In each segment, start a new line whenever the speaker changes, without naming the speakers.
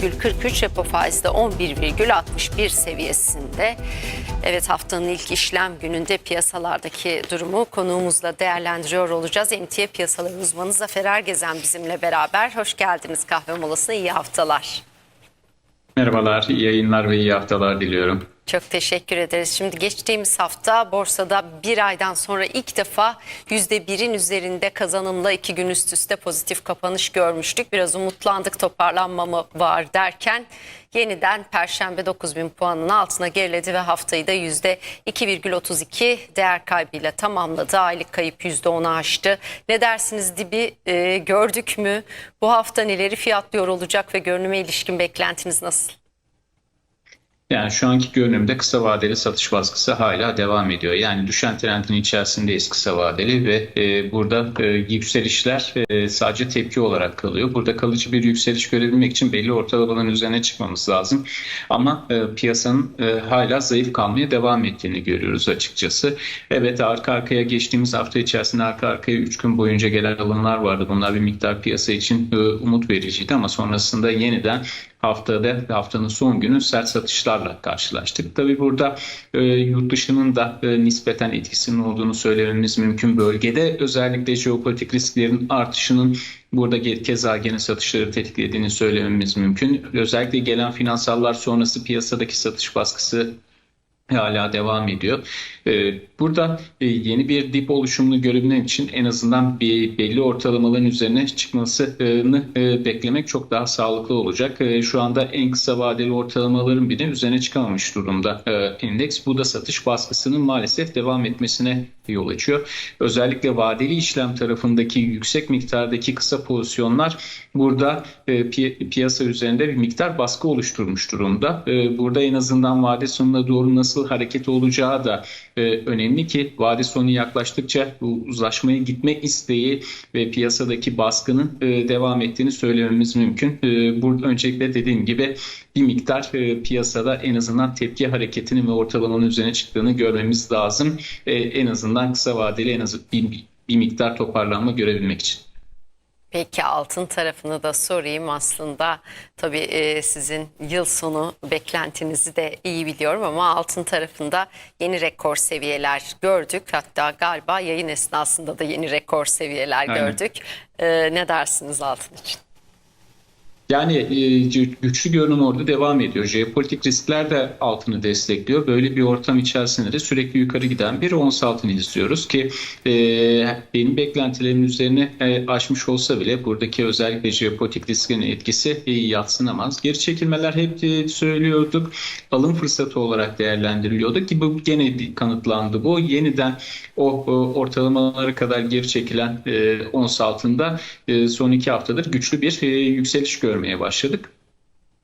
%1,43 repo faizi de 11,61 seviyesinde. Evet haftanın ilk işlem gününde piyasalardaki durumu konuğumuzla değerlendiriyor olacağız. Emtia piyasaları uzmanı Zafer Ergezen bizimle beraber. Hoş geldiniz kahve molasına iyi haftalar.
Merhabalar, iyi yayınlar ve iyi haftalar diliyorum.
Çok teşekkür ederiz. Şimdi geçtiğimiz hafta borsada bir aydan sonra ilk defa %1'in üzerinde kazanımla iki gün üst üste pozitif kapanış görmüştük. Biraz umutlandık toparlanma mı var derken yeniden Perşembe 9000 puanının altına geriledi ve haftayı da %2,32 değer kaybıyla tamamladı. Aylık kayıp %10'u aştı. Ne dersiniz dibi e, gördük mü? Bu hafta neleri fiyatlıyor olacak ve görünüme ilişkin beklentiniz nasıl?
Yani şu anki görünümde kısa vadeli satış baskısı hala devam ediyor. Yani düşen trendin içerisindeyiz kısa vadeli ve e, burada e, yükselişler e, sadece tepki olarak kalıyor. Burada kalıcı bir yükseliş görebilmek için belli ortalamaların üzerine çıkmamız lazım. Ama e, piyasanın e, hala zayıf kalmaya devam ettiğini görüyoruz açıkçası. Evet arka arkaya geçtiğimiz hafta içerisinde arka arkaya 3 gün boyunca gelen alımlar vardı. Bunlar bir miktar piyasa için e, umut vericiydi ama sonrasında yeniden haftada haftanın son günü sert satışlarla karşılaştık. Tabii burada e, yurt dışının da e, nispeten etkisinin olduğunu söylememiz mümkün bölgede. Özellikle jeopolitik risklerin artışının burada keza gene satışları tetiklediğini söylememiz mümkün. Özellikle gelen finansallar sonrası piyasadaki satış baskısı hala devam ediyor. Ee, Burada e, yeni bir dip oluşumunu görebilmek için en azından bir belli ortalamaların üzerine çıkmasını e, beklemek çok daha sağlıklı olacak. E, Şu anda en kısa vadeli ortalamaların bile üzerine çıkamamış durumda endeks. Bu da satış baskısının maalesef devam etmesine yol açıyor. Özellikle vadeli işlem tarafındaki yüksek miktardaki kısa pozisyonlar burada pi- piyasa üzerinde bir miktar baskı oluşturmuş durumda. Burada en azından vade sonuna doğru nasıl hareket olacağı da e, önemli ki vade sonu yaklaştıkça bu uzlaşmaya gitme isteği ve piyasadaki baskının e, devam ettiğini söylememiz mümkün. E, Burada öncelikle dediğim gibi bir miktar e, piyasada en azından tepki hareketinin ve ortalamanın üzerine çıktığını görmemiz lazım. E, En azından kısa vadeli en az bir, bir miktar toparlanma görebilmek için.
Peki altın tarafını da sorayım aslında tabii e, sizin yıl sonu beklentinizi de iyi biliyorum ama altın tarafında yeni rekor seviyeler gördük. Hatta galiba yayın esnasında da yeni rekor seviyeler
Aynen.
gördük. E, ne dersiniz altın için?
Yani e, güçlü görünüm orada devam ediyor. Jeopolitik riskler de altını destekliyor. Böyle bir ortam içerisinde de sürekli yukarı giden bir ons altını izliyoruz ki e, benim beklentilerimin üzerine e, aşmış olsa bile buradaki özellikle jeopolitik riskin etkisi e, yatsınamaz. Geri çekilmeler hep e, söylüyorduk. Alım fırsatı olarak değerlendiriliyordu ki bu gene kanıtlandı. Bu yeniden o, o ortalamalara kadar geri çekilen e, ons altında e, son iki haftadır güçlü bir e, yükseliş görmeye başladık.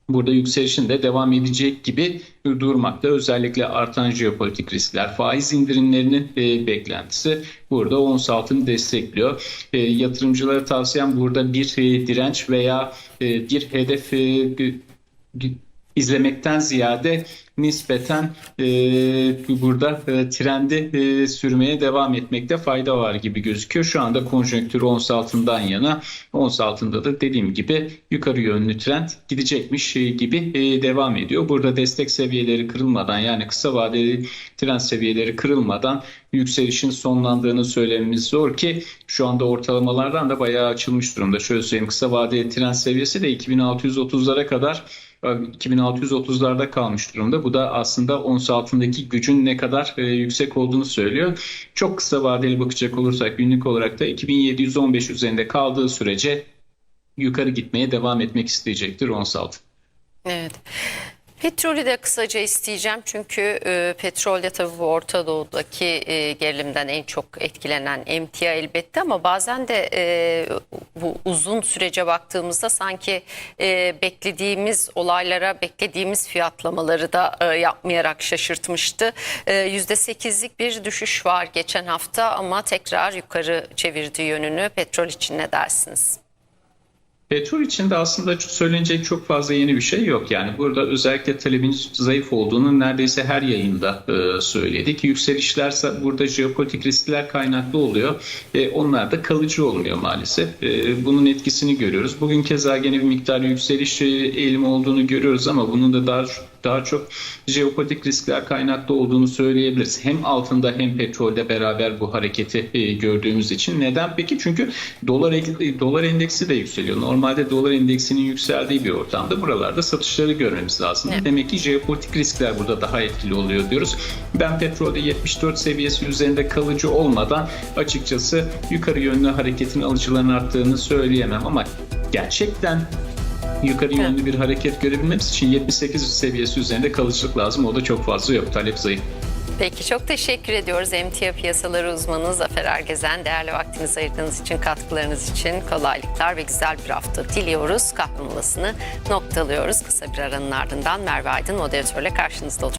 Burada yükselişin de devam edecek gibi durmakta. Özellikle artan jeopolitik riskler, faiz indirimlerinin e, beklentisi burada ons altını destekliyor. E, yatırımcılara tavsiyem burada bir e, direnç veya e, bir hedef e, izlemekten ziyade nispeten e, burada e, trendi e, sürmeye devam etmekte fayda var gibi gözüküyor. Şu anda konjonktür ons altından yana. Ons altında da dediğim gibi yukarı yönlü trend gidecekmiş e, gibi e, devam ediyor. Burada destek seviyeleri kırılmadan yani kısa vadeli trend seviyeleri kırılmadan yükselişin sonlandığını söylememiz zor ki şu anda ortalamalardan da bayağı açılmış durumda. Şöyle söyleyeyim kısa vadeli trend seviyesi de 2630'lara kadar 2630'larda kalmış durumda. Bu da aslında ons altındaki gücün ne kadar e, yüksek olduğunu söylüyor. Çok kısa vadeli bakacak olursak günlük olarak da 2715 üzerinde kaldığı sürece yukarı gitmeye devam etmek isteyecektir ons altın.
Evet. Petrolü de kısaca isteyeceğim çünkü e, petrolde tabii bu Orta Doğu'daki e, gerilimden en çok etkilenen emtia elbette ama bazen de e, bu uzun sürece baktığımızda sanki e, beklediğimiz olaylara beklediğimiz fiyatlamaları da e, yapmayarak şaşırtmıştı. E, %8'lik bir düşüş var geçen hafta ama tekrar yukarı çevirdi yönünü. Petrol için ne dersiniz?
Petrol için de aslında söylenecek çok fazla yeni bir şey yok. Yani burada özellikle talebin zayıf olduğunu neredeyse her yayında e, söyledik. Yükselişlerse burada jeopolitik riskler kaynaklı oluyor. E, onlar da kalıcı olmuyor maalesef. E, bunun etkisini görüyoruz. Bugün keza gene bir miktar yükseliş e, eğilimi olduğunu görüyoruz ama bunun da daha daha çok jeopolitik riskler kaynaklı olduğunu söyleyebiliriz. Hem altında hem petrolde beraber bu hareketi e, gördüğümüz için. Neden peki? Çünkü dolar e, dolar endeksi de yükseliyor. Normalde dolar endeksinin yükseldiği bir ortamda buralarda satışları görmemiz lazım.
Evet.
Demek ki jeopolitik riskler burada daha etkili oluyor diyoruz. Ben petrolde 74 seviyesi üzerinde kalıcı olmadan açıkçası yukarı yönlü hareketin alıcıların arttığını söyleyemem ama gerçekten yukarı
Evet.
yönlü bir hareket görebilmemiz için 78 seviyesi üzerinde kalıcılık lazım. O da çok fazla yok. Talep zayıf.
Peki çok teşekkür ediyoruz emtia piyasaları uzmanı Zafer Ergezen. Değerli vaktinizi ayırdığınız için, katkılarınız için kolaylıklar ve güzel bir hafta diliyoruz. Kahve molasını noktalıyoruz. Kısa bir aranın ardından Merve Aydın moderatörle karşınızda olacak.